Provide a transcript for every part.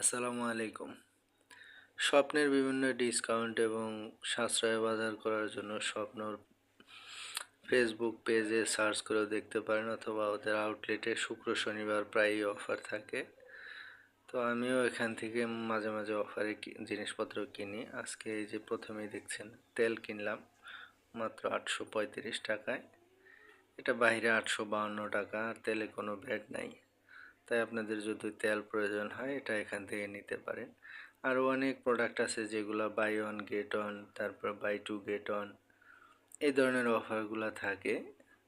আসসালামু আলাইকুম। স্বপ্নের বিভিন্ন ডিসকাউন্ট এবং সাশ্রয় বাজার করার জন্য স্বপ্নর ফেসবুক পেজে সার্চ করেও দেখতে পারেন অথবা ওদের আউটলেটে শুক্র, শনিবার প্রায়ই অফার থাকে। তো আমিও এখান থেকে মাঝে মাঝে অফারে জিনিসপত্র কিনি। আজকে এই যে প্রথমেই দেখছেন, তেল কিনলাম মাত্র আটশো পঁয়ত্রিশ টাকায়। এটা বাইরে আটশো টাকা তেলে কোনো ভ্যাট নাই। তাই আপনাদের যদি তেল প্রয়োজন হয়, এটা এখান থেকে নিতে পারেন। আরও অনেক প্রোডাক্ট আছে যেগুলো বাই ওয়ান গেট অন তারপর বাই টু গেট অন এই ধরনের অফারগুলো থাকে।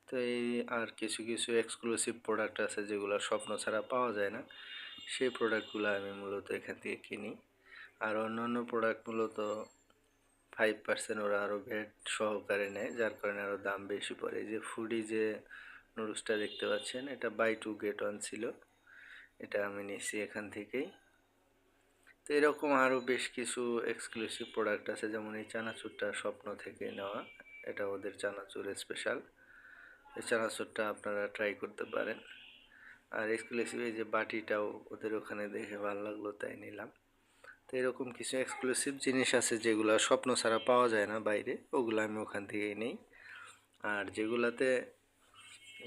তো এই আর কিছু কিছু এক্সক্লুসিভ প্রোডাক্ট আছে যেগুলো স্বপ্ন ছাড়া পাওয়া যায় না, সেই প্রোডাক্টগুলো আমি মূলত এখান থেকে কিনি। আর অন্যান্য প্রোডাক্ট মূলত ফাইভ পার্সেন্ট ওরা আরও ভেট সহকারে নেয়, যার কারণে আরও দাম বেশি পড়ে। যে ফুডি যে নুডলসটা দেখতে পাচ্ছেন, এটা বাই টু গেট ওয়ান ছিল। এটা আমি নিয়েছি এখান থেকেই। তো এরকম আরও বেশ কিছু এক্সক্লুসিভ প্রোডাক্ট আছে, যেমন এই চানাচুরটা স্বপ্ন থেকে নেওয়া, এটা ওদের চানাচুর স্পেশাল এই চানাচুরটা আপনারা ট্রাই করতে পারেন। আর এক্সক্লুসিভ এই যে বাটিটাও ওদের ওখানে দেখে ভালো লাগল, তাই নিলাম। তো এরকম কিছু এক্সক্লুসিভ জিনিস আছে, যেগুলো স্বপ্ন ছাড়া পাওয়া যায় না বাইরে, ওগুলো আমি ওখান থেকেই নিই। আর যেগুলাতে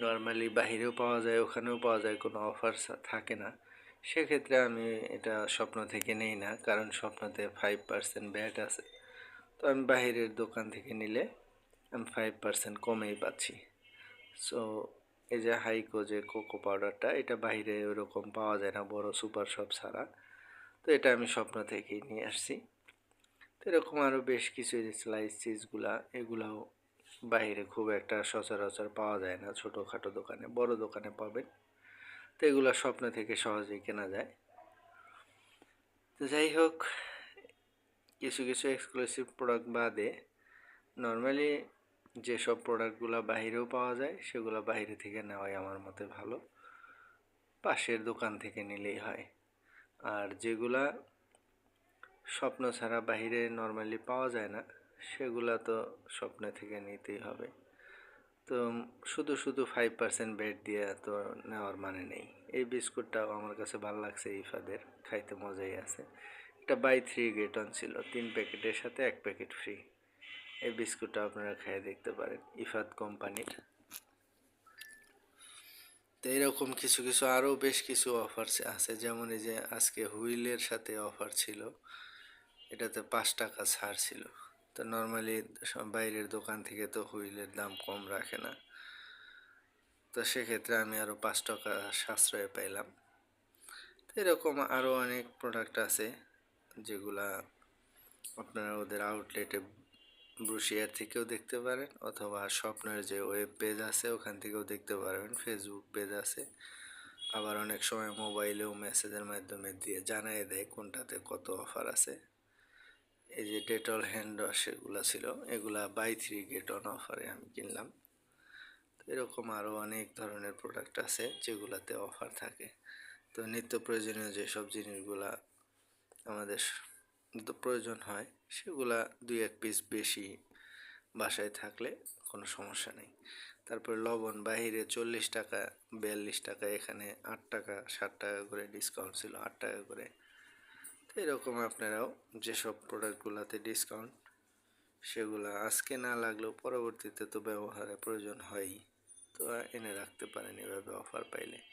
নর্মালি বাহিরেও পাওয়া যায়, ওখানেও পাওয়া যায়, কোনো অফার থাকে না। সেক্ষেত্রে আমি এটা স্বপ্ন থেকে নেই না, কারণ স্বপ্নতে ফাইভ পার্সেন্ট ব্যাট আছে। তো আমি বাহিরের দোকান থেকে নিলে আমি ফাইভ পার্সেন্ট কমেই পাচ্ছি। সো এই যে হাইকো যে কোকো পাউডারটা এটা বাইরে ওরকম পাওয়া যায় না, বড় সুপার শপ ছাড়া। তো এটা আমি স্বপ্ন থেকেই নিয়ে আসছি। তো এরকম আরও বেশ কিছু যে স্লাইস চিজগুলা এগুলাও বাইরে খুব একটা সচরাচর পাওয়া যায় না, ছোটোখাটো দোকানে, বড় দোকানে পাবেন। তো এগুলো স্বপ্ন থেকে সহজেই কেনা যায়। তো যাই হোক, কিছু কিছু এক্সক্লুসিভ প্রোডাক্ট বাদে নর্মালি যেসব প্রোডাক্টগুলো বাহিরেও পাওয়া যায়, সেগুলো বাইরে থেকে নেওয়াই আমার মতে ভালো। পাশের দোকান থেকে নিলেই হয়। আর যেগুলা স্বপ্ন ছাড়া বাহিরে নর্মালি পাওয়া যায় না সেগুলা তো স্বপ্ন থেকে নিতেই হবে। তো শুধু শুধু ফাইভ পার্সেন্ট বেড দিয়ে তো নেওয়ার মানে নেই। এই বিস্কুটটাও আমার কাছে ভালো লাগছে ইফাদের, খাইতে মজাই আছে। এটা বাই থ্রি গেট অন ছিল। তিন প্যাকেটের সাথে এক প্যাকেট ফ্রি এই বিস্কুটটা আপনারা খেয়ে দেখতে পারেন ইফাদ কোম্পানির। তো এরকম কিছু কিছু আরও বেশ কিছু অফার আছে। যেমন এই যে আজকে হুইলের সাথে অফার ছিল। এটাতে পাঁচ টাকা ছাড় ছিল। তো নর্মালি বাইরের দোকান থেকে তো হুইলের দাম কম রাখে না। তো সেক্ষেত্রে আমি আরও পাঁচ টাকা সাশ্রয় পাইলাম। তো এরকম আরও অনেক প্রোডাক্ট আছে, যেগুলা আপনারা ওদের আউটলেটে ব্রুশিয়ার থেকেও দেখতে পারেন, অথবা স্বপ্নের যে ওয়েব পেজ আছে, ওখান থেকেও দেখতে পারবেন। ফেসবুক পেজ আছে। আবার অনেক সময় মোবাইলেও মেসেজের মাধ্যমে দিয়ে জানাই দেয় কোনটাতে কত অফার আছে। এই যে ডেটল হ্যান্ড ওয়াশ এগুলো ছিল, এগুলা বাই থ্রি গেট অন অফারে আমি কিনলাম। তো এরকম আরও অনেক ধরনের প্রোডাক্ট আছে যেগুলাতে অফার থাকে। তো নিত্য প্রয়োজনীয় যেসব জিনিসগুলা আমাদের প্রয়োজন হয়, সেগুলা দুই এক পিস বেশি বাসায় থাকলে কোনো সমস্যা নেই। তারপরে লবণ, বাহিরে চল্লিশ টাকা, বিয়াল্লিশ টাকা, এখানে আট টাকা, ষাট টাকা করে ডিসকাউন্ট ছিল, আট টাকা করে। এরকম আপনারাও যেসব প্রোডাক্টগুলোতে ডিসকাউন্ট সেগুলো আজকে না লাগলেও পরবর্তীতে তো ব্যবহারের প্রয়োজন হয়ই। তো এনে রাখতে পারেন এভাবে অফার পাইলে।